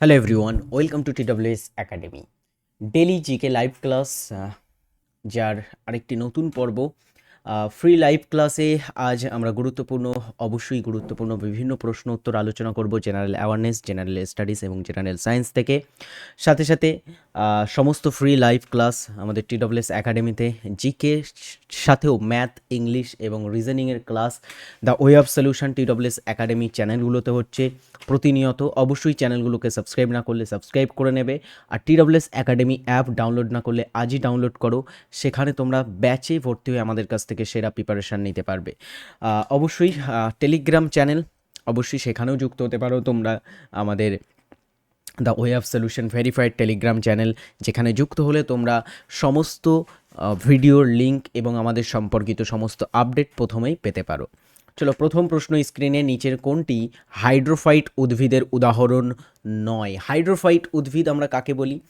Hello everyone welcome to TWS academy daily GK live class যার আরেকটি নতুন পর্ব ফ্রি লাইভ ক্লাসে আজ আমরা গুরুত্বপূর্ণ, অবশ্যই গুরুত্বপূর্ণ বিভিন্ন প্রশ্ন উত্তর আলোচনা করব জেনারেল অ্যাওয়ারনেস জেনারেল স্টাডিজ এবং জেনারেল সায়েন্স থেকে। সাথে সাথে সমস্ত ফ্রি লাইভ ক্লাস আমাদের টিডব্লিউএস একাডেমিতে জিকে সাথেও ম্যাথ ইংলিশ এবং রিজনিংয়ের class the way of solution TWS academy চ্যানেলগুলোতে হচ্ছে প্রতিনিয়ত। অবশ্যই চ্যানেলগুলোকে সাবস্ক্রাইব না করলে সাবস্ক্রাইব করে নেবে আর T W S academy app download না করলে আজই ডাউনলোড করো। সেখানে তোমরা ব্যাচে ভর্তি হয়ে আমাদের কাছ থেকে সেরা প্রিপারেশান নিতে পারবে। অবশ্যই টেলিগ্রাম চ্যানেল অবশ্যই সেখানেও যুক্ত হতে পারো তোমরা। আমাদের the way of solution verified Telegram channel যেখানে যুক্ত হলে তোমরা সমস্ত ভিডিওর লিঙ্ক এবং আমাদের সম্পর্কিত সমস্ত আপডেট প্রথমেই পেতে পারো। চলো প্রথম প্রশ্ন স্ক্রিনে নিচের কোনটি? হাইড্রোফাইট উদ্ভিদের উদাহরণ নয়। হাইড্রোফাইট উদ্ভিদ আমরা কাকে বলি?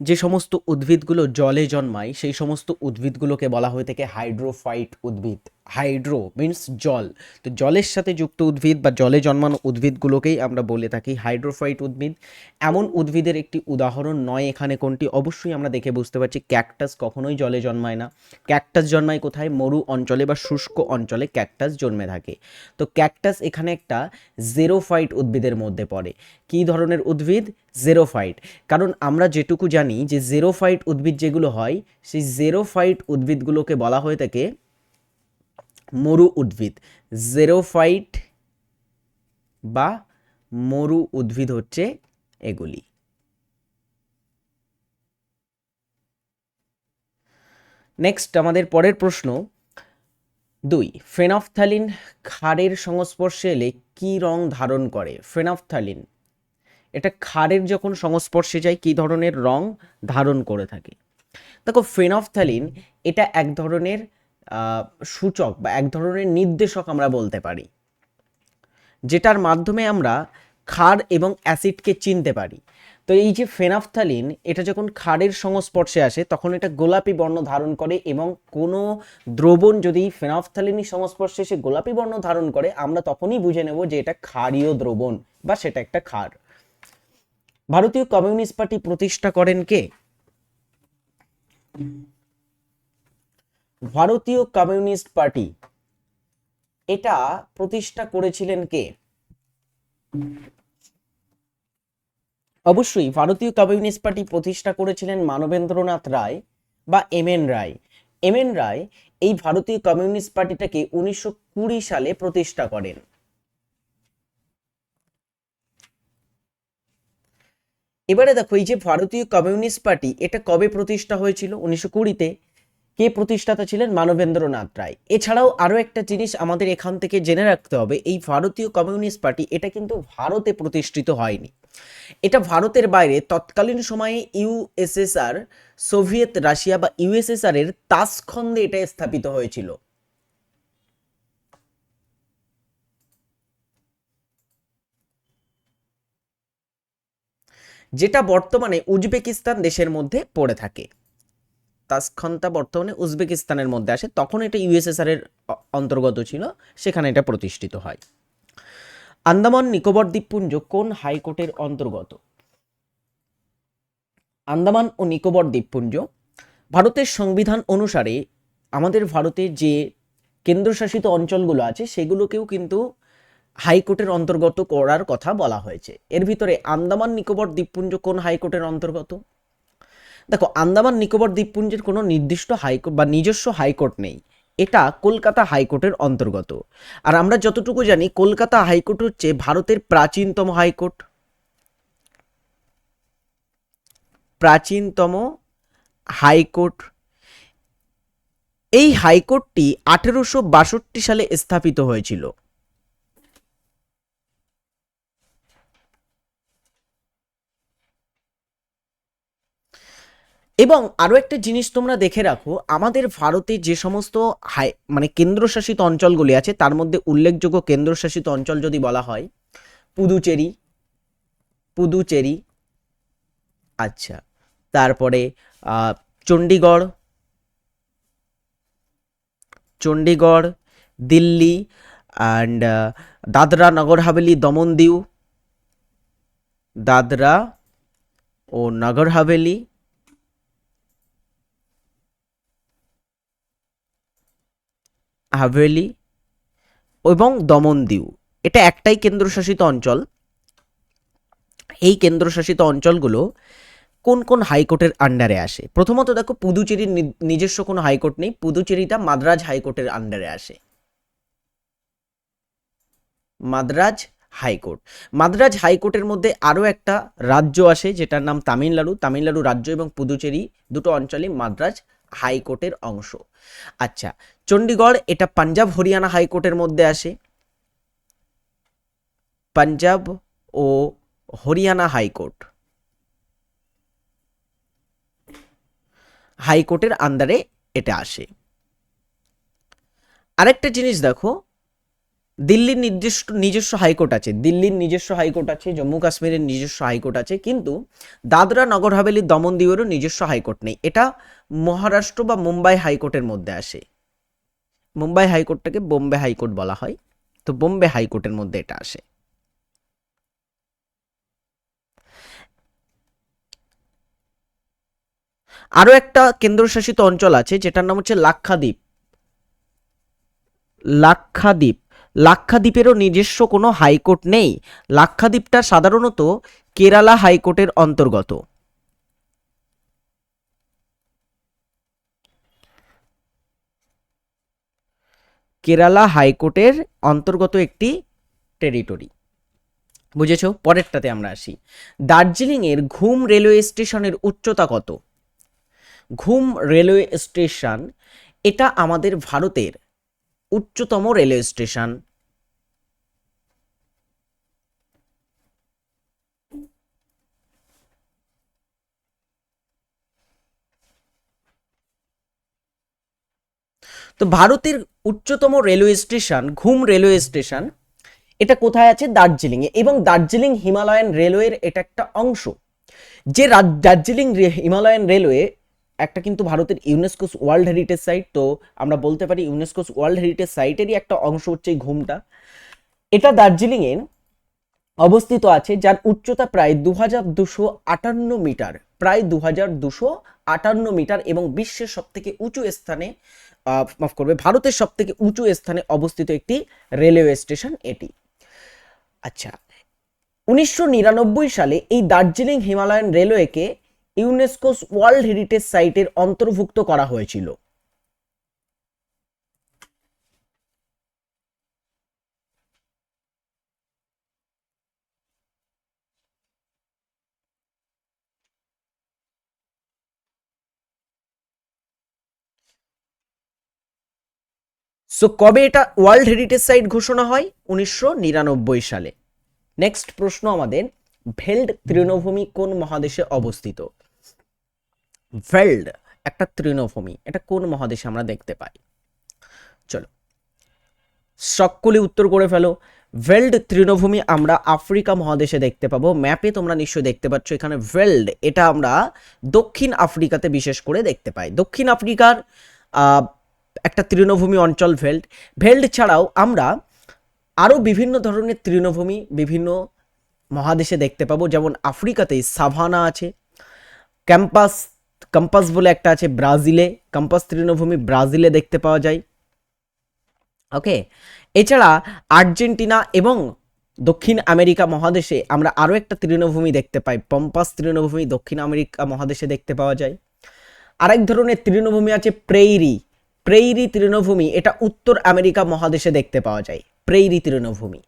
যে সমস্ত উদ্ভিদগুলো জলে জন্মায়, সেই সমস্ত উদ্ভিদগুলোকে বলা হয়ে থাকে হাইড্রোফাইট উদ্ভিদ। হাইড্রো মিন্স জল। তো জলের সাথে যুক্ত উদ্ভিদ বা জলে জন্মানো উদ্ভিদগুলোকেই আমরা বলে থাকি হাইড্রোফাইট উদ্ভিদ। এমন উদ্ভিদের একটি উদাহরণ নয় এখানে কোনটি, অবশ্যই আমরা দেখে বুঝতে পারছি ক্যাকটাস কখনোই জলে জন্মায় না। ক্যাকটাস জন্মায় কোথায়? মরু অঞ্চলে বা শুষ্ক অঞ্চলে ক্যাকটাস জন্মে থাকে। তো ক্যাকটাস এখানে একটা জেরোফাইট উদ্ভিদের মধ্যে পড়ে। কী ধরনের উদ্ভিদ? জেরোফাইট। কারণ আমরা যেটুকু জানি যে জেরোফাইট উদ্ভিদ যেগুলো হয়, সেই জেরোফাইট উদ্ভিদগুলোকে বলা হয়ে থাকে মরু উদ্ভিদ। জেরোফাইট বা মরু উদ্ভিদ হচ্ছে এগুলি। নেক্সট আমাদের পরের প্রশ্ন, দুই ফেনফথ্যালিন ক্ষারের সংস্পর্শে এলে কী রং ধারণ করে? ফেনফথ্যালিন এটা ক্ষারের যখন সংস্পর্শে যায়, কী ধরনের রং ধারণ করে থাকে? দেখো ফেনফথ্যালিন এটা এক ধরনের সূচক বা এক ধরনের নির্দেশক আমরা বলতে পারি, যেটার মাধ্যমে আমরা ক্ষার এবং অ্যাসিডকে চিনতে পারি। তো এই যে ফেনাফথ্যালিন এটা যখন ক্ষারের সংস্পর্শে আসে, তখন এটা গোলাপি বর্ণ ধারণ করে এবং কোনো দ্রবণ যদি ফেনাফথ্যালিনের সংস্পর্শে এসে গোলাপি বর্ণ ধারণ করে, আমরা তখনই বুঝে নেব যে এটা ক্ষারীয় দ্রবণ বা সেটা একটা ক্ষার। ভারতীয় কমিউনিস্ট পার্টি প্রতিষ্ঠা করেন কে? ভারতীয় কমিউনিস্ট পার্টি, এটা প্রতিষ্ঠা করেছিলেন কে? অবশ্যই ভারতীয় কমিউনিস্ট পার্টি প্রতিষ্ঠা করেছিলেন মানবেন্দ্রনাথ রায় বা M N Roy. M N Roy এই ভারতীয় কমিউনিস্ট পার্টিটাকে উনিশশো কুড়ি সালে প্রতিষ্ঠা করেন। এবারে দেখো, এই যে ভারতীয় কমিউনিস্ট পার্টি, এটা কবে প্রতিষ্ঠা হয়েছিল? উনিশশো কুড়িতে। কে প্রতিষ্ঠাতা ছিলেন? মানবেন্দ্রনাথ রায়। এছাড়াও আরও একটা জিনিস আমাদের এখান থেকে জেনে রাখতে হবে, এই ভারতীয় কমিউনিস্ট পার্টি এটা কিন্তু ভারতে প্রতিষ্ঠিত হয়নি। এটা ভারতের বাইরে তৎকালীন সময়ে ইউএসএসআর সোভিয়েত রাশিয়া বা ইউএসএসআর এর তাসখন্দে এটা স্থাপিত হয়েছিল। যেটা বর্তমানে উজবেকিস্তান দেশের মধ্যে পড়ে থাকে। তাসখন্তা বর্তমানে উজবেকিস্তানের মধ্যে আসে। তখন এটা ইউএসএসআর এর অন্তর্গত ছিল। সেখানে এটা প্রতিষ্ঠিত হয়। আন্দামান নিকোবর দ্বীপপুঞ্জ কোন হাইকোর্টের অন্তর্গত? আন্দামান ও নিকোবর দ্বীপপুঞ্জ। ভারতের সংবিধান অনুসারে আমাদের ভারতের যে কেন্দ্রশাসিত অঞ্চলগুলো আছে, সেগুলোকেও কিন্তু হাইকোর্টের অন্তর্গত করার কথা বলা হয়েছে। এর ভিতরে আন্দামান নিকোবর দ্বীপপুঞ্জ কোন হাইকোর্টের অন্তর্গত? দেখো, আন্দামান নিকোবর দ্বীপপুঞ্জের কোনো নির্দিষ্ট হাইকোর্ট বা নিজস্ব হাইকোর্ট নেই। এটা কলকাতা হাইকোর্টের অন্তর্গত। আর আমরা যতটুকু জানি, কলকাতা হাইকোর্ট হচ্ছে ভারতের প্রাচীনতম হাইকোর্ট। প্রাচীনতম হাইকোর্ট। এই হাইকোর্টটি আঠেরোশো বাষট্টি সালে স্থাপিত হয়েছিল। এবং আরও একটা জিনিস তোমরা দেখে রাখো, আমাদের ভারতে যে সমস্ত হাই মানে কেন্দ্রশাসিত অঞ্চলগুলি আছে, তার মধ্যে উল্লেখযোগ্য কেন্দ্রশাসিত অঞ্চল যদি বলা হয়, পুদুচেরি পুদুচেরি আচ্ছা তারপরে চণ্ডীগড় চণ্ডীগড় দিল্লি অ্যান্ড দাদরা, নগর হাভেলি, দমন দিউ, দাদরা ও নগর হাভেলি হাভেলি এবং দমন দিউ এটা একটাই কেন্দ্রশাসিত অঞ্চল। এই কেন্দ্রশাসিত অঞ্চলগুলো কোন কোন হাইকোর্টের আন্ডারে আসে? প্রথমত দেখো, পুদুচেরির নিজস্ব কোনো হাইকোর্ট নেই। পুদুচেরিটা মাদ্রাজ হাইকোর্টের আন্ডারে আসে। মাদ্রাজ হাইকোর্ট। মাদ্রাজ হাইকোর্টের মধ্যে আরও একটা রাজ্য আসে, যেটার নাম তামিলনাড়ু। তামিলনাড়ু রাজ্য এবং পুদুচেরি দুটো অঞ্চলই মাদ্রাজ হাইকোর্টের অংশ। আচ্ছা চণ্ডীগড় এটা পাঞ্জাব, হরিয়ানা হাইকোর্টের মধ্যে আসে। পাঞ্জাব ও হরিয়ানা হাইকোর্ট। হাইকোর্টের আন্ডারে এটা আসে। আরেকটা জিনিস দেখো, দিল্লির নির্দিষ্ট, নিজস্ব হাইকোর্ট আছে। দিল্লির নিজস্ব হাইকোর্ট আছে, জম্মু কাশ্মীরের নিজস্ব হাইকোর্ট আছে, কিন্তু দাদরা নগর হাভেলি দমন দিউয়েরও নিজস্ব হাইকোর্ট নেই। এটা মহারাষ্ট্র বা মুম্বাই হাইকোর্টের মধ্যে আসে। মুম্বাই হাইকোর্টটাকে বোম্বে হাইকোর্ট বলা হয়। তো বোম্বে হাইকোর্টের মধ্যে এটা আসে। আরও একটা কেন্দ্রশাসিত অঞ্চল আছে, যেটার নাম হচ্ছে লাক্ষাদ্বীপ। লাক্ষাদ্বীপ। লাক্ষাদ্বীপেরও নিজস্ব কোনো হাইকোর্ট নেই। লাক্ষাদ্বীপটা সাধারণত কেরালা হাইকোর্টের অন্তর্গত। কেরালা হাইকোর্টের অন্তর্গত একটি টেরিটরি বুঝেছ? পরেরটাতে আমরা আসি। দার্জিলিংয়ের ঘুম রেলওয়ে স্টেশনের উচ্চতা কত? ঘুম রেলওয়ে স্টেশন, এটা আমাদের ভারতের উচ্চতম রেলওয়ে স্টেশন। তো ভারতের উচ্চতম railway station, Ghum railway station, এটা কোথায় আছে? দার্জিলিংয়ে। এবং দার্জিলিং হিমালয়ান রেলওয়ের এটা একটা অংশ। যে রাজ- দার্জিলিং হিমালয়ান রেলওয়ে একটা কিন্তু ভারতের ইউনেস্কোস ওয়ার্ল্ড হেরিটেজ সাইট, তো আমরা বলতে পারি ইউনেস্কোস ওয়ার্ল্ড হেরিটেজ সাইটেরই একটা অংশ হচ্ছে এই ঘুমটা। এটা দার্জিলিংয়ে অবস্থিত আছে, যার উচ্চতা প্রায় দু হাজার দুশো আটান্ন মিটার। প্রায় দু হাজার দুশো আটান্ন মিটার এবং বিশ্বের সব থেকে উঁচু স্থানে মাফ করবে, ভারতের সব থেকে উঁচু স্থানে অবস্থিত একটি রেলওয়ে স্টেশন এটি। আচ্ছা উনিশশো নিরানব্বই সালে এই দার্জিলিং হিমালয়ান রেলওয়েকে ইউনেস্কোস ওয়ার্ল্ড হেরিটেজ সাইটের অন্তর্ভুক্ত করা হয়েছিল। সো কবে এটা ওয়ার্ল্ড হেরিটেজ সাইট ঘোষণা হয়? উনিশশো নিরানব্বই সালে। নেক্সট প্রশ্ন আমাদের ভেল্ড তৃণভূমি কোন মহাদেশে অবস্থিত? ভেল্ড একটা তৃণভূমি, এটা কোন মহাদেশে আমরা দেখতে পাই? চলো সকলে উত্তর করে ফেলো। ভেল্ড তৃণভূমি আমরা আফ্রিকা মহাদেশে দেখতে পাবো। ম্যাপে তোমরা নিশ্চয়ই দেখতে পাচ্ছ এখানে ভেল্ড এটা আমরা দক্ষিণ আফ্রিকাতে বিশেষ করে দেখতে পাই। দক্ষিণ আফ্রিকার একটা তৃণভূমি অঞ্চল ভেল্ট ভেল্ট ছাড়াও আমরা আরও বিভিন্ন ধরনের তৃণভূমি বিভিন্ন মহাদেশে দেখতে পাবো। যেমন আফ্রিকাতে সাভানা আছে, ক্যাম্পাস কম্পাস বলে একটা আছে ব্রাজিলে কম্পাস তৃণভূমি ব্রাজিলে দেখতে পাওয়া যায়। ওকে, এছাড়া আর্জেন্টিনা এবং দক্ষিণ আমেরিকা মহাদেশে আমরা আরও একটা তৃণভূমি দেখতে পাই। পম্পাস তৃণভূমি দক্ষিণ আমেরিকা মহাদেশে দেখতে পাওয়া যায়। আরেক ধরনের তৃণভূমি আছে প্রেইরি। প্রেইরি তৃণভূমি, এটা উত্তর আমেরিকা মহাদেশে দেখতে পাওয়া যায়। প্রেইরি তৃণভূমি।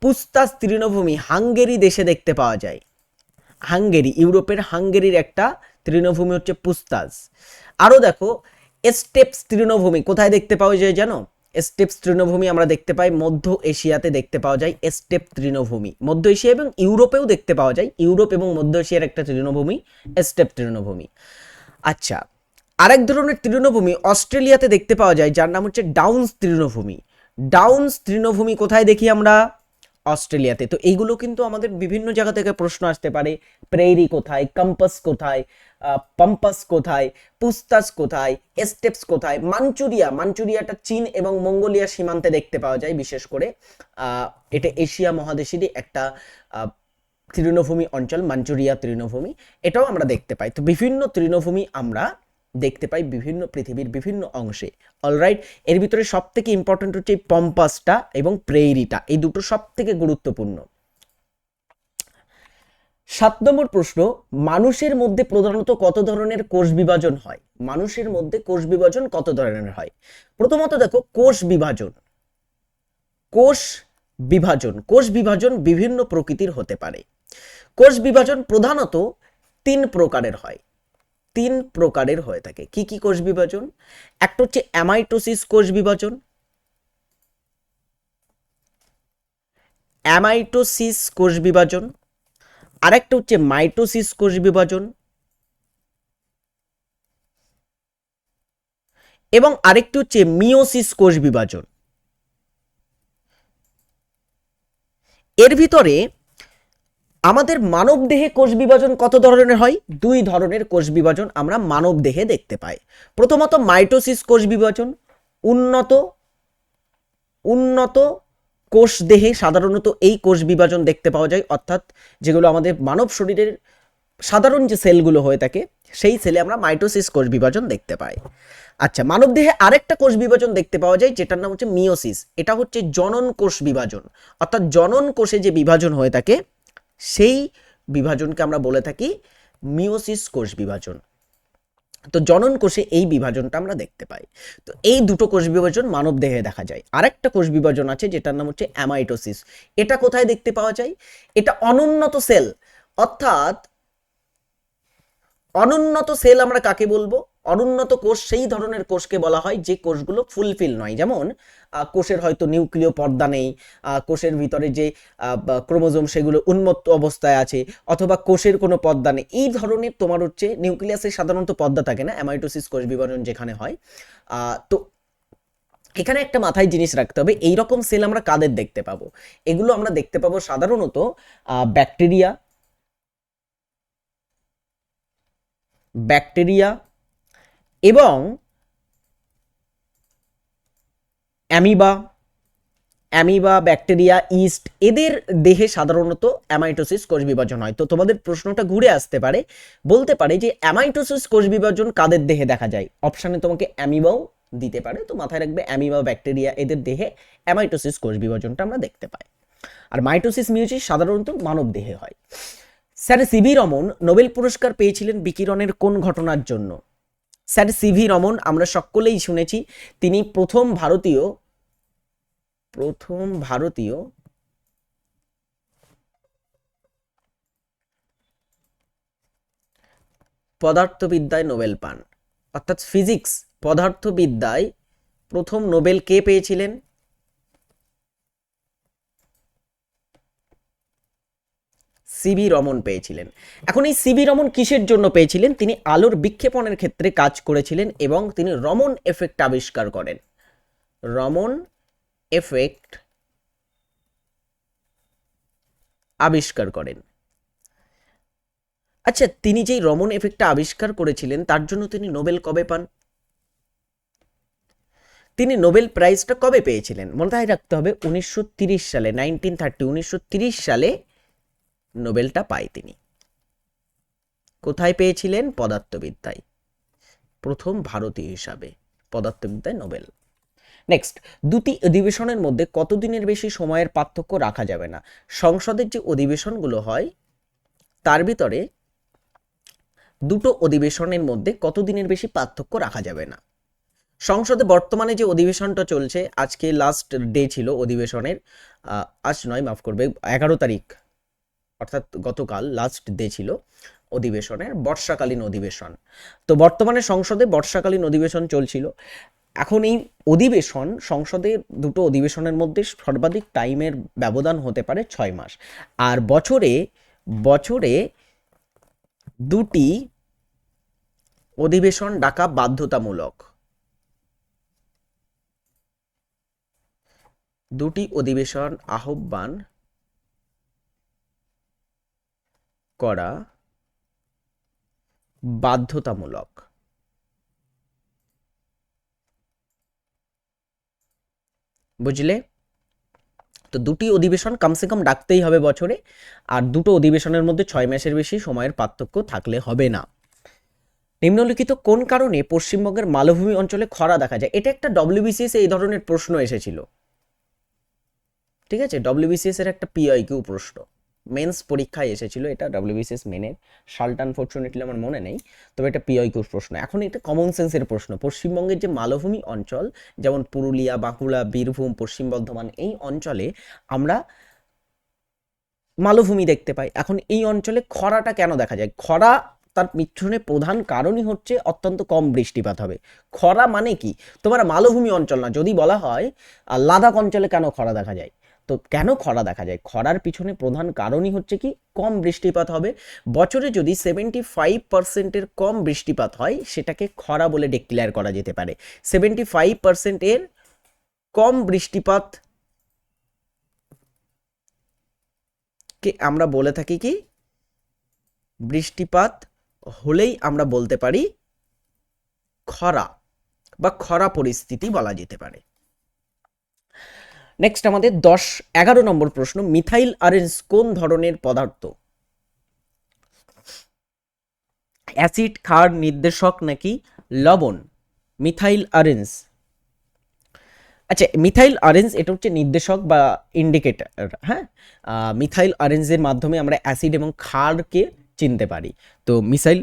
পুস্তাস তৃণভূমি, হাঙ্গেরি দেশে দেখতে পাওয়া যায়। হাঙ্গেরি, ইউরোপের হাঙ্গেরির একটা তৃণভূমি হচ্ছে পুস্তাস। আরও দেখো স্টেপস তৃণভূমি, কোথায় দেখতে পাওয়া যায় জানো? স্টেপস তৃণভূমি আমরা দেখতে পাই মধ্য এশিয়াতে দেখতে পাওয়া যায় স্টেপ তৃণভূমি। মধ্য এশিয়া এবং ইউরোপেও দেখতে পাওয়া যায়, ইউরোপ এবং মধ্য এশিয়ার একটা তৃণভূমি স্টেপ তৃণভূমি। আচ্ছা আরেক ধরনের তৃণভূমি অস্ট্রেলিয়াতে দেখতে পাওয়া যায়, যার নাম হচ্ছে ডাউন্স তৃণভূমি। ডাউন্স তৃণভূমি কোথায় দেখি আমরা? অস্ট্রেলিয়াতে। তো এইগুলো কিন্তু আমাদের বিভিন্ন জায়গা থেকে প্রশ্ন আসতে পারে। প্রেরি কোথায়? কম্পাস কোথায়? পাম্পাস কোথায়? পুস্তাস কোথায়? এস্টেপস কোথায়? মাঞ্চুরিয়া। মাঞ্চুরিয়াটা চীন এবং মঙ্গোলিয়া সীমান্তে দেখতে পাওয়া যায় বিশেষ করে। এটা এশিয়া মহাদেশেরই একটা তৃণভূমি অঞ্চল, মাঞ্চুরিয়া তৃণভূমি। এটাও আমরা দেখতে পাই। তো বিভিন্ন তৃণভূমি আমরা দেখতে পাই বিভিন্ন পৃথিবীর বিভিন্ন অংশে। অলরাইট এর ভিতরে সব থেকে ইম্পর্টেন্ট হচ্ছে পম্পাসটা এবং প্রেইরিটা। এই দুটো সব থেকে গুরুত্বপূর্ণ। সাত নম্বর প্রশ্ন, মানুষের মধ্যে প্রধানত কত ধরনের কোষ বিভাজন হয়? মানুষের মধ্যে কোষ বিভাজন কত ধরনের হয়? প্রথমত দেখো, কোষ বিভাজন। কোষ বিভাজন। কোষ বিভাজন বিভিন্ন প্রকৃতির হতে পারে। কোষ বিভাজন প্রধানত তিন প্রকারের হয়। তিন প্রকারের হয়ে থাকে। কি কি কোষ বিভাজন? একটা হচ্ছে অ্যামাইটোসিস কোষ বিভাজন। অ্যামাইটোসিস কোষ বিভাজন। আরেকটা হচ্ছে মাইটোসিস কোষ বিভাজন। এবং আরেকটি হচ্ছে মিওসিস কোষ বিভাজন। এর ভিতরে আমাদের মানব দেহে কোষ বিভাজন কত ধরনের হয়? দুই ধরনের কোষ বিভাজন আমরা মানব দেহে দেখতে পাই। প্রথমত মাইটোসিস কোষ বিভাজন। উন্নত উন্নত কোষ দেহে সাধারণত এই কোষ বিভাজন দেখতে পাওয়া যায়, অর্থাৎ যেগুলো আমাদের মানব শরীরের সাধারণ যে সেলগুলো হয়ে থাকে, সেই সেলে আমরা মাইটোসিস কোষ বিভাজন দেখতে পাই। আচ্ছা মানব দেহে আরেকটা কোষ বিভাজন দেখতে পাওয়া যায়, যেটার নাম হচ্ছে মিওসিস এটা হচ্ছে জনন কোষ বিভাজন। অর্থাৎ জনন কোষে যে বিভাজন হয়ে থাকে সেই বিভাজনকে আমরা বলে থাকি মিওসিস কোষ বিভাজন। তো জনন কোষে এই বিভাজনটা আমরা দেখতে পাই। তো এই দুটো কোষ বিভাজন মানব দেহে দেখা যায়। আরেকটা কোষ বিভাজন আছে যেটার নাম হচ্ছে অ্যামাইটোসিস। এটা কোথায় দেখতে পাওয়া যায়? এটা অনুন্নত সেল। অর্থাৎ অনুন্নত সেল আমরা কাকে বলব? অনুন্নত কোষ সেই ধরনের কোষকে বলা হয় যে কোষগুলো ফুলফিল নয়। যেমন কোষের হয়তো নিউক্লিয় পর্দা নেই কোষের ভিতরে যে ক্রোমোজোম সেগুলো উন্মত্ত অবস্থায় আছে, অথবা কোষের কোনো পর্দা নেই। এই ধরনের তোমার হচ্ছে নিউক্লিয়াসের সাধারণত পর্দা থাকে না, অ্যামাইটোসিস কোষ বিভাজন যেখানে হয়। তো এখানে একটা মাথায় জিনিস রাখতে হবে এই রকম সেল আমরা কাদের দেখতে পাবো? এগুলো আমরা দেখতে পাবো সাধারণত ব্যাকটেরিয়া ব্যাকটেরিয়া এবং অ্যামিবা অ্যামিবা, ব্যাকটেরিয়া, ইস্ট, এদের দেহে সাধারণত অ্যামাইটোসিস কোষ বিভাজন হয়। তো তোমাদের প্রশ্নটা ঘুরে আসতে পারে, বলতে পারে যে অ্যামাইটোসিস কোষ বিভাজন কাদের দেহে দেখা যায়? অপশানে তোমাকে অ্যামিবাও দিতে পারে। তো মাথায় রাখবে অ্যামিবা, ব্যাকটেরিয়া, এদের দেহে অ্যামাইটোসিস কোষ বিভাজনটা আমরা দেখতে পাই। আর মাইটোসিস মিউচিস সাধারণত মানব দেহে হয়। স্যার, সিভি রমন নোবেল পুরস্কার পেয়েছিলেন বিকিরণের কোন ঘটনার জন্য? স্যার সিভি রমন, আমরা সকলেই শুনেছি, তিনি প্রথম ভারতীয় প্রথম ভারতীয় পদার্থবিদ্যায় নোবেল পান। অর্থাৎ ফিজিক্স পদার্থবিদ্যায় প্রথম নোবেল কে পেয়েছিলেন? সিবি রমন পেয়েছিলেন। এখন এই সিবি রমন কিসের জন্য পেয়েছিলেন? তিনি আলোর বিক্ষেপণের ক্ষেত্রে কাজ করেছিলেন এবং তিনি রমন এফেক্ট আবিষ্কার করেন। রমন এফেক্ট আবিষ্কার করেন। আচ্ছা তিনি যেই রমন এফেক্টটা আবিষ্কার করেছিলেন, তার জন্য তিনি নোবেল কবে পান? তিনি নোবেল প্রাইজটা কবে পেয়েছিলেন? মনে রাখতে হবে, উনিশশো সালে নাইনটিন থার্টি উনিশশো সালে নোবেলটা পায় তিনি। কোথায় পেয়েছিলেন? পদার্থবিদ্যায়। প্রথম ভারতীয় হিসাবে পদার্থবিদ্যায় নোবেল। নেক্সট, দুটি অধিবেশনের মধ্যে কতদিনের বেশি সময়ের পার্থক্য রাখা যাবে না? সংসদের যে অধিবেশনগুলো হয়, তার ভিতরে দুটো অধিবেশনের মধ্যে কতদিনের বেশি পার্থক্য রাখা যাবে না? সংসদে বর্তমানে যে অধিবেশনটা চলছে, আজকে লাস্ট ডে ছিল অধিবেশনের আজ নয়, মাফ করবে, এগারো তারিখ। অর্থাৎ গতকাল লাস্ট ডে ছিল অধিবেশনের, বর্ষাকালীন অধিবেশন। তো বর্তমানে সংসদে বর্ষাকালীন অধিবেশন চলছিল। এখন এই অধিবেশন, সংসদে দুটো অধিবেশনের মধ্যে সর্বাধিক টাইমের ব্যবধান হতে পারে ছয় মাস। আর বছরে বছরে দুটি অধিবেশন ডাকা বাধ্যতামূলক। দুটি অধিবেশন আহ্বান করা বাধ্যতামূলক। বুঝলে? তো দুটি অধিবেশন কমসে কম ডাকতেই হবে বছরে, আর দুটো অধিবেশনের মধ্যে ছয় মাসের বেশি সময়ের পার্থক্য থাকলে হবে না। নিম্নলিখিত কোন কারণে পশ্চিমবঙ্গের মালভূমি অঞ্চলে খরা দেখা যায়? এটা একটা ডব্লিউবিসিএস এই ধরনের প্রশ্ন এসেছিল। ঠিক আছে? ডব্লিউবিসিএস এর একটা পিআইকিউ প্রশ্ন। মেন্স পরীক্ষায় এসেছিল এটা ডব্লিউবিসিএস মেনের সালটা আনফর্চুনেটলি আমার মনে নেই, তবে এটা পিআইকিউর প্রশ্ন। এখন এটা কমন সেন্সের প্রশ্ন। পশ্চিমবঙ্গের যে মালভূমি অঞ্চল, যেমন পুরুলিয়া, বাঁকুড়া, বীরভূম, পশ্চিম বর্ধমান, এই অঞ্চলে আমরা মালভূমি দেখতে পাই। এখন এই অঞ্চলে খরাটা কেন দেখা যায়? খরা তার পিছনে প্রধান কারণই হচ্ছে অত্যন্ত কম বৃষ্টিপাত হবে। খরা মানে কি? তোমার মালভূমি অঞ্চল না, যদি বলা হয় লাদাখ অঞ্চলে কেন খরা দেখা যায়? তো কেন খরা দেখা যায়? খরার পিছনে প্রধান কারণই হচ্ছে কি? কম বৃষ্টিপাত হবে। বছরে যদি সেভেন্টি ফাইভ পার্সেন্টের কম বৃষ্টিপাত হয়, সেটাকে খরা বলে ডিক্লেয়ার করা যেতে পারে। সেভেন্টি ফাইভ পার্সেন্টের কম বৃষ্টিপাত কে আমরা বলে থাকি কি? বৃষ্টিপাত হলেই আমরা বলতে পারি খরা বা খরা পরিস্থিতি বলা যেতে পারে। নেক্সট আমাদের দশ, এগারো নম্বর প্রশ্ন, মিথাইল আরেঞ্জ কোন ধরনের পদার্থ? অ্যাসিড, ক্ষার, নির্দেশক নাকি লবণ? Methyl orange. আচ্ছা মিথাইল অরেঞ্জ এটা হচ্ছে নির্দেশক বা ইন্ডিকেটার হ্যাঁ? মিথাইল অরেঞ্জের মাধ্যমে আমরা অ্যাসিড এবং ক্ষারকে চিনতে পারি। তো মিসাইল,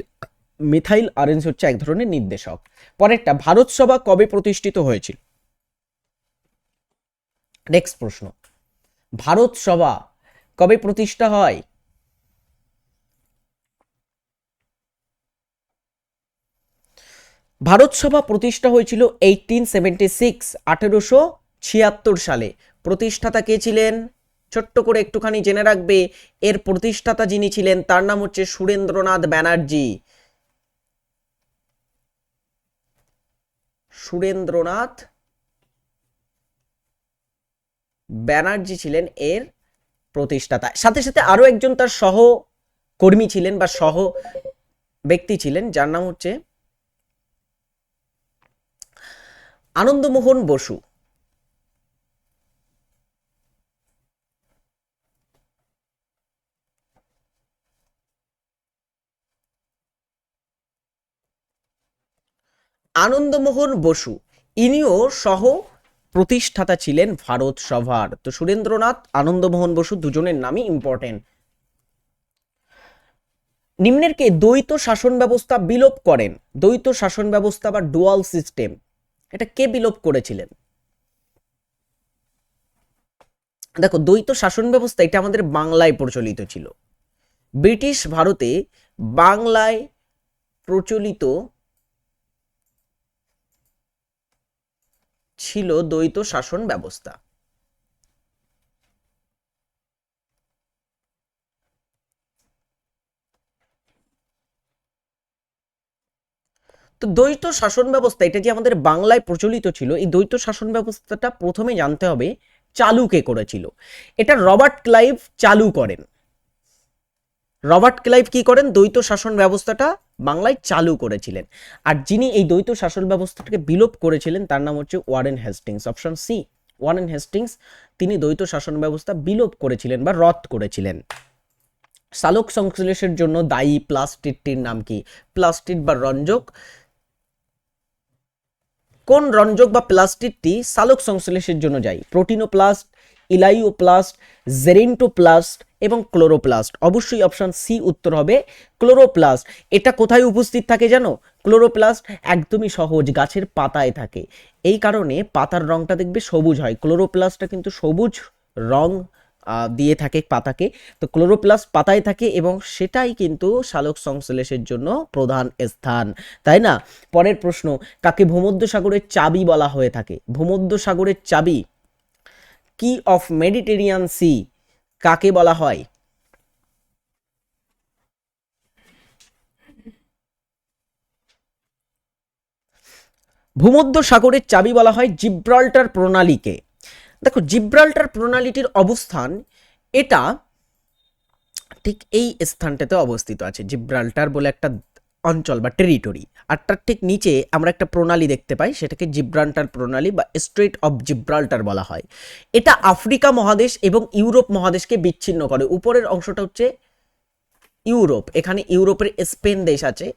মিথাইল অরেঞ্জ হচ্ছে এক ধরনের নির্দেশক। পরেরটা, ভারত সভা কবে প্রতিষ্ঠিত হয়েছিল? নেক্সট প্রশ্ন। ভারত সভা কবে প্রতিষ্ঠা হয়? ভারত সভা প্রতিষ্ঠা হয়েছিল এইটিন সেভেন্টি সিক্স আঠেরোশো ছিয়াত্তর সালে। প্রতিষ্ঠাতা কে ছিলেন? ছোট্ট করে একটুখানি জেনে রাখবে, এর প্রতিষ্ঠাতা যিনি ছিলেন, তার নাম হচ্ছে সুরেন্দ্রনাথ ব্যানার্জি। সুরেন্দ্রনাথ ব্যানার্জি ছিলেন এর প্রতিষ্ঠাতা। সাথে সাথে আরও একজন তার সহ কর্মী ছিলেন বা সহ ব্যক্তি ছিলেন, যার নাম হচ্ছে আনন্দমোহন বসু। আনন্দমোহন বসু, ইনিও সহ প্রতিষ্ঠাতা ছিলেন ভারত সভার। তো সুরেন্দ্রনাথ, আনন্দমোহন বসু দুজনের নামই ইম্পর্টেন্ট নিম্নেরকে দ্বৈত শাসন ব্যবস্থা বিলোপ করেন। দ্বৈত শাসন ব্যবস্থা বা ডুয়াল সিস্টেম এটা কে বিলোপ করেছিলেন? দেখো, দ্বৈত শাসন ব্যবস্থা, এটা আমাদের বাংলায় প্রচলিত ছিল। ব্রিটিশ ভারতে বাংলায় প্রচলিত ছিল দ্বৈত শাসন ব্যবস্থা। তো দ্বৈত শাসন ব্যবস্থা, এটা যে আমাদের বাংলায় প্রচলিত ছিল, এই দ্বৈত শাসন ব্যবস্থাটা প্রথমে জানতে হবে চালু কে করেছিল। এটা রবার্ট ক্লাইভ চালু করেন। রবার্ট ক্লাইভ কি করেন? দ্বৈত শাসন ব্যবস্থাটা বাংলায় চালু করেছিলেন। আর যিনি এই দ্বৈত শাসন ব্যবস্থাটাকে বিলোপ করেছিলেন, তার নাম হচ্ছে Warren Hastings. Option C, Warren Hastings, তিনি দ্বৈত শাসন ব্যবস্থা বিলোপ করেছিলেন বা রদ করেছিলেন। সালোক সংশ্লেষের জন্য দায়ী প্লাস্টিকটির নাম কি? প্লাস্টিক বা রঞ্জক? কোন রঞ্জক বা প্লাস্টিকটি সালোক সংশ্লেষের জন্য যায় প্রোটিনোপ্লাস্ট ইলাইওপ্লাস্ট, জেরিন্টোপ্লাস্ট এবং ক্লোরোপ্লাস্ট। অবশ্যই অপশান সি উত্তর হবে ক্লোরোপ্লাস্ট। এটা কোথায় উপস্থিত থাকে জানো? ক্লোরোপ্লাস্ট একদমই সহজ, গাছের পাতায় থাকে। এই কারণে পাতার রংটা দেখবে সবুজ হয়। ক্লোরোপ্লাস্টটা কিন্তু সবুজ রং দিয়ে থাকে পাতাকে। তো ক্লোরোপ্লাস্ট পাতায় থাকে এবং সেটাই কিন্তু সালোক সংশ্লেষের জন্য প্রধান স্থান। তাই না? পরের প্রশ্ন, কাকে ভূমধ্য সাগরের চাবি বলা হয়ে থাকে? ভূমধ্য সাগরের চাবি কি অফ মেডিটেরিয়ান সি? কাকে বলা হয়? ভূমধ্য সাগরের চাবি বলা হয় জিব্রাল্টার প্রণালীকে। দেখো, জিব্রাল্টার প্রণালীটির অবস্থান, এটা ঠিক এই স্থানটাতে অবস্থিত আছে, জিব্রাল্টার বলে একটা অঞ্চল বা টেরিটরি আর তার ঠিক নিচে আমরা একটা প্রণালী দেখতে পাই, সেটাকে জিব্রাল্টার প্রণালী বা স্ট্রেট অফ জিব্রাল্টার বলা হয়। এটা আফ্রিকা মহাদেশ এবং ইউরোপ মহাদেশকে বিচ্ছিন্ন করে। উপরের অংশটা হচ্ছে ইউরোপ। এখানে ইউরোপের স্পেন দেশ আছে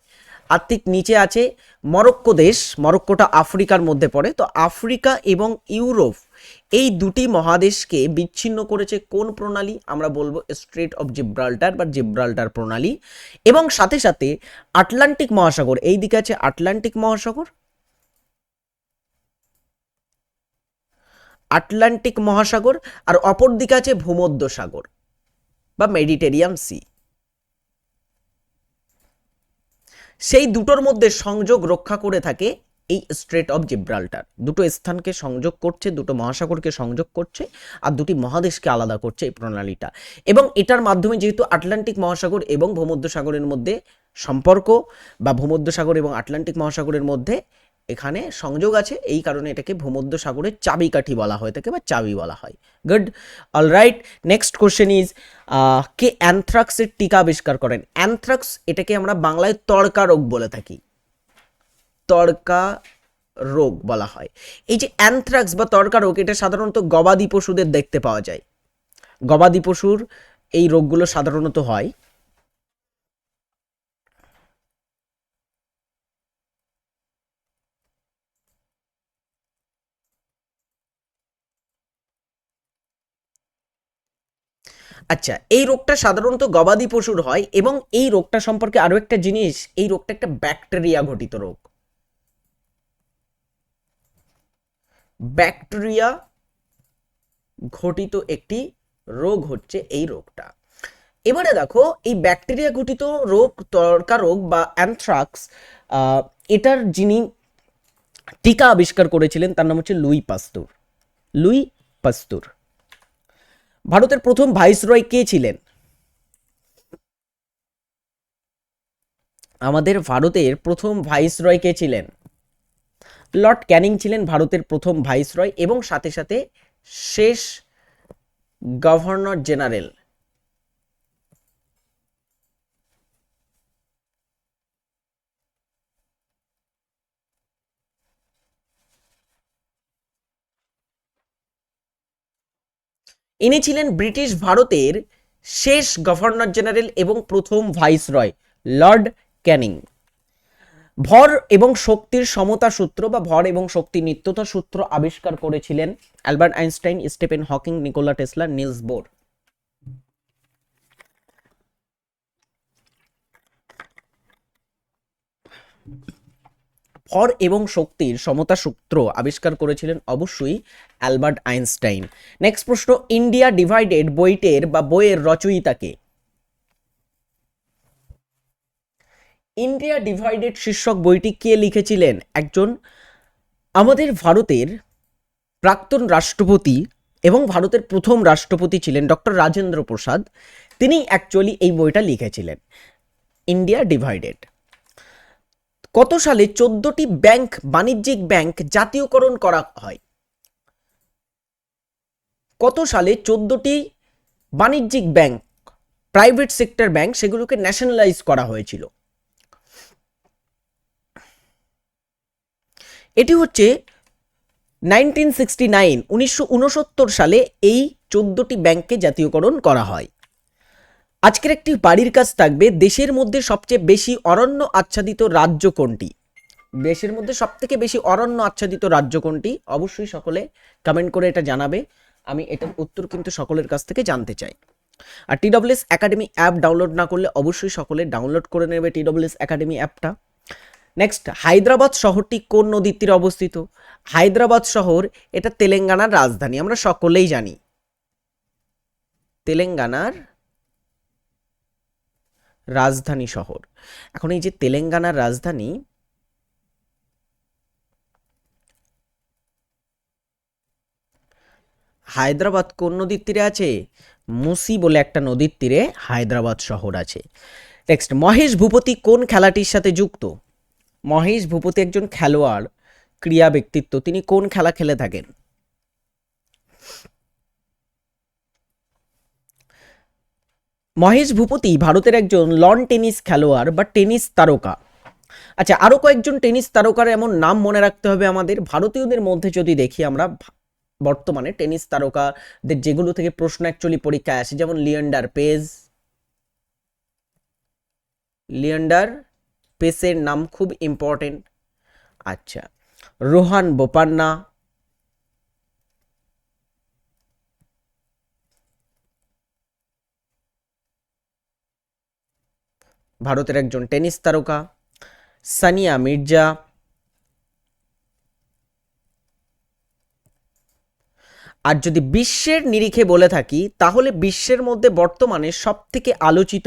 আর ঠিক নিচে আছে মরক্কো দেশ। মরক্কোটা আফ্রিকার মধ্যে পড়ে। তো আফ্রিকা এবং ইউরোপ এই দুটি মহাদেশকে বিচ্ছিন্ন করেছে কোন প্রণালী? আমরা বলব স্ট্রেট অফ জিব্রাল্টার বা জিব্রাল্টার প্রণালী। এবং সাথে সাথে আটলান্টিক মহাসাগর, এই দিকে আছে আটলান্টিক মহাসাগর। আটলান্টিক মহাসাগর আর অপর দিকে আছে ভূমধ্য সাগর বা মেডিটেরিয়ান সি সেই দুটোর মধ্যে সংযোগ রক্ষা করে থাকে এই স্ট্রেট অফ জিব্রাল্টার দুটো স্থানকে সংযোগ করছে, দুটো মহাসাগরকে সংযোগ করছে আর দুটি মহাদেশকে আলাদা করছে এই প্রণালীটা। এবং এটার মাধ্যমে যেহেতু আটলান্টিক মহাসাগর এবং ভূমধ্য সাগরের মধ্যে সম্পর্ক বা ভূমধ্য সাগর এবং আটলান্টিক মহাসাগরের মধ্যে এখানে সংযোগ আছে, এই কারণে এটাকে ভূমধ্য সাগরের চাবিকাঠি বলা হয়ে থাকে বা চাবি বলা হয়। Good all right next question is কে অ্যানথ্রাক্সের টিকা আবিষ্কার করেন? অ্যানথ্রাক্স এটাকে আমরা বাংলায় তড়কা রোগ বলে থাকি। তড়কা রোগ বলা হয়। এই যে অ্যানথ্রাক্স বা তর্কা রোগ, এটা সাধারণত গবাদি পশুদের দেখতে পাওয়া যায়। গবাদি পশুর এই রোগগুলো সাধারণত হয়। আচ্ছা এই রোগটা সাধারণত গবাদি পশুর হয় এবং এই রোগটা সম্পর্কে আরও একটা জিনিস, এই রোগটা একটা ব্যাকটেরিয়া ঘটিত রোগ। ব্যাকটেরিয়া ঘটিত একটি রোগ হচ্ছে এই রোগটা। এবারে দেখো, এই ব্যাকটেরিয়া ঘটিত রোগ, তর্কা রোগ বা অ্যানথ্রাক্স এটার যিনি টিকা আবিষ্কার করেছিলেন তার নাম হচ্ছে লুই পাস্তুর। লুই পাস্তুর। ভারতের প্রথম ভাইসরয় কে ছিলেন? আমাদের ভারতের প্রথম ভাইসরয় কে ছিলেন? লর্ড ক্যানিং ছিলেন ভারতের প্রথম ভাইসরয় এবং সাথে সাথে শেষ গভর্নর জেনারেল। ইনি ছিলেন ব্রিটিশ ভারতের শেষ গভর্নর জেনারেল এবং প্রথম ভাইসরয়, লর্ড ক্যানিং। ভর এবং শক্তির সমতা সূত্র বা ভর এবং শক্তির নিত্যতা সূত্র আবিষ্কার করেছিলেন Albert Einstein Stephen Hawking, Nikola Tesla, Niels Bohr. ভর এবং শক্তির সমতা সূত্র আবিষ্কার করেছিলেন অবশ্যই অ্যালবার্ট আইনস্টাইন। নেক্সট প্রশ্ন, ইন্ডিয়া ডিভাইডেড বইটের বা বইয়ের রচয়িতাকে ইন্ডিয়া ডিভাইডেড শীর্ষক বইটি কে লিখেছিলেন? একজন আমাদের ভারতের প্রাক্তন রাষ্ট্রপতি এবং ভারতের প্রথম রাষ্ট্রপতি ছিলেন ডক্টর রাজেন্দ্র প্রসাদ। তিনি অ্যাকচুয়ালি এই বইটা লিখেছিলেন। India divided. কত সালে চোদ্দটি ব্যাংক, বাণিজ্যিক ব্যাংক জাতীয়করণ করা হয়? কত সালে চোদ্দটি বাণিজ্যিক ব্যাংক প্রাইভেট সেক্টর ব্যাংক সেগুলোকে ন্যাশনালাইজ করা হয়েছিল? এটি হচ্ছে নাইনটিন সিক্সটি নাইন, উনিশশো উনসত্তর সালে এই চোদ্দটি ব্যাংককে জাতীয়করণ করা হয়। আজকের একটি বাড়ির কাজ থাকবে, দেশের মধ্যে সবচেয়ে বেশি অরণ্য আচ্ছাদিত রাজ্য কোনটি? দেশের মধ্যে সবথেকে বেশি অরণ্য আচ্ছাদিত রাজ্য কোনটি? অবশ্যই সকলে কমেন্ট করে এটা জানাবে। আমি এটার উত্তর কিন্তু সকলের কাছ থেকে জানতে চাই। আর টিডব্লিউএস একাডেমি অ্যাপ ডাউনলোড না করলে অবশ্যই সকলে ডাউনলোড করে নেবে টিডব্লিউএস একাডেমি অ্যাপটা। নেক্সট হায়দ্রাবাদ শহরটি কোন নদীর তীরে অবস্থিত? হায়দ্রাবাদ শহর, এটা তেলেঙ্গানার রাজধানী, আমরা সকলেই জানি। তেলেঙ্গানার রাজধানী শহর। এখন এই যে তেলেঙ্গানার রাজধানী, হায়দ্রাবাদ কোন নদীর তীরে আছে? মুসি বলে একটা নদীর তীরে হায়দ্রাবাদ শহর আছে। নেক্সট মহেশ ভূপতি কোন খেলাটির সাথে যুক্ত? মহেশ ভূপতি একজন খেলোয়াড় ক্রীড়া ব্যক্তিত্ব, তিনি কোন খেলা খেলে থাকেন? মহেশ ভূপতি ভারতের একজন লন টেনিস খেলোয়াড় বা টেনিস তারকা। আচ্ছা আরও কয়েকজন টেনিস তারকার এমন নাম মনে রাখতে হবে আমাদের। ভারতীয়দের মধ্যে যদি দেখি আমরা বর্তমানে টেনিস তারকাদের যেগুলো থেকে প্রশ্ন অ্যাকচুয়ালি পরীক্ষায় আসে, যেমন লিয়েন্ডার পেজ, লিয়েন্ডার পেসের নাম খুব ইম্পর্টেন্ট আচ্ছা রোহান বোপান্না। ভারতের একজন টেনিস তারকা। সানিয়া মির্জা। আর যদি বিশ্বের নিরিখে বলে থাকি, তাহলে বিশ্বের মধ্যে বর্তমানে সব থেকে আলোচিত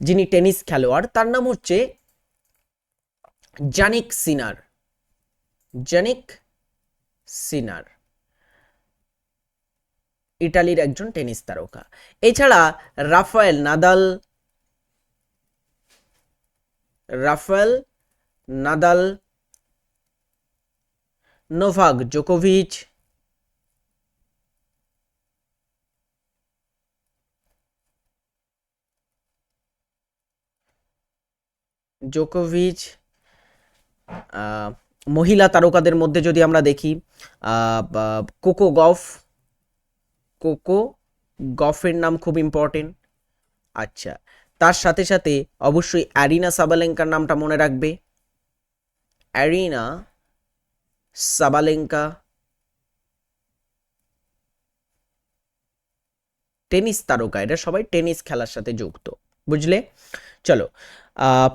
যিনি টেনিস খেলোয়াড়, তার নাম হচ্ছে জানিক সিনার জানিক সিনার ইটালির একজন টেনিস তারকা। এছাড়া Rafael Nadal Rafael Nadal, Novak জোকোভিচ জোকোভিচ মহিলা তারকাদের মধ্যে যদি আমরা দেখি কোকো গফ, কোকো গফের নাম খুব ইম্পর্টেন্ট আচ্ছা তার সাথে সাথে অবশ্যই অ্যারিনা সাবালেঙ্কার নামটা মনে রাখবে। Arena Sabalenka. টেনিস তারকা, এটা সবাই টেনিস খেলার সাথে যুক্ত, বুঝলে? চলো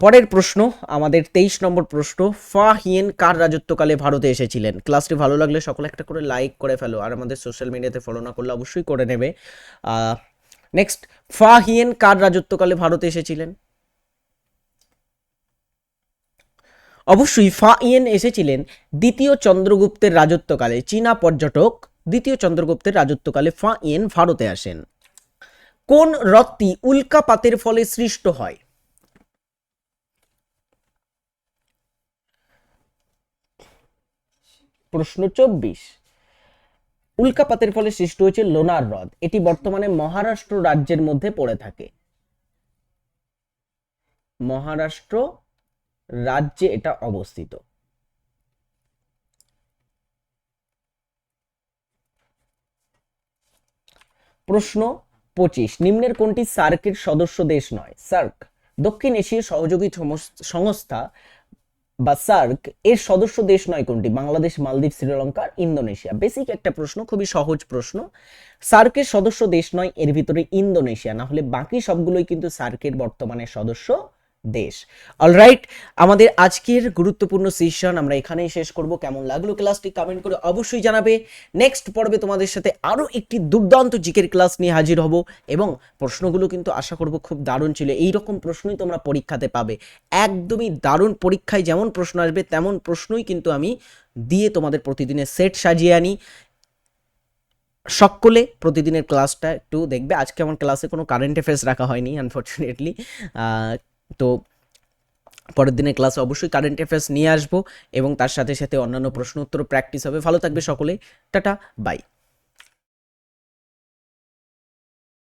পরের প্রশ্ন, আমাদের তেইশ নম্বর প্রশ্ন ফা হিয়েন কার রাজত্বকালে ভারতে এসেছিলেন? ক্লাসটি ভালো লাগলে সকলে একটা করে লাইক করে ফেলো আর আমাদের সোশ্যাল মিডিয়াতে ফলো না করলে অবশ্যই করে নেবে। নেক্সট ফা হিয়েন কার রাজত্বকালে ভারতে এসেছিলেন? অবশ্যই ফা ইয়েন এসেছিলেন দ্বিতীয় চন্দ্রগুপ্তের রাজত্বকালে, চীনা পর্যটক দ্বিতীয় চন্দ্রগুপ্তের রাজত্বকালে ফা ইয়েন ভারতে আসেন। কোন হ্রদটি উল্কাপাতের ফলে সৃষ্ট হয়? প্রশ্ন চব্বিশ। উল্কাপাতের ফলে সৃষ্টি হয়েছে লোনার হ্রদ। এটি বর্তমানে মহারাষ্ট্র রাজ্যের মধ্যে পড়ে থাকে। মহারাষ্ট্র রাজ্যে এটা অবস্থিত। প্রশ্ন পঁচিশ, নিম্নের কোনটি সার্কের সদস্য দেশ নয়? সার্ক, দক্ষিণ এশীয় সহযোগী সংস্থা বা সার্ক এর সদস্য দেশ নয় কোনটি? বাংলাদেশ, মালদ্বীপ শ্রীলঙ্কা ইন্দোনেশিয়া। বেসিক একটা প্রশ্ন, খুবই সহজ প্রশ্ন। সার্কের সদস্য দেশ নয়, এর ভিতরে ইন্দোনেশিয়া। না হলে বাকি সবগুলোই কিন্তু সার্কের বর্তমানে সদস্য দেশ। অলরাইট আমাদের আজকের গুরুত্বপূর্ণ সেশন আমরা এখানেই শেষ করব। কেমন লাগল ক্লাসটি কমেন্ট করে অবশ্যই জানাবে। নেক্সট পর্বে তোমাদের সাথে আরও একটি দুর্দান্ত জিকের ক্লাস নিয়ে হাজির হব এবং প্রশ্নগুলো কিন্তু আশা করব খুব দারুণ ছিল। এই রকম প্রশ্নই তোমরা পরীক্ষাতে পাবে। একদমই দারুণ পরীক্ষায় যেমন প্রশ্ন আসবে, তেমন প্রশ্নই কিন্তু আমি দিয়ে তোমাদের প্রতিদিনের সেট সাজিয়ে আনি। সকলে প্রতিদিনের ক্লাসটা একটু দেখবে। আজকে আমার ক্লাসে কোনো কারেন্ট অ্যাফেয়ার্স রাখা হয়নি আনফর্চুনেটলি তো পরের দিনের ক্লাস অবশ্যই কারেন্ট অ্যাফেয়ার্স নিয়ে আসব এবং তার সাথে সাথে অন্যান্য প্রশ্ন উত্তর প্র্যাকটিস হবে। ভালো থাকবে সকলে টাটা বাই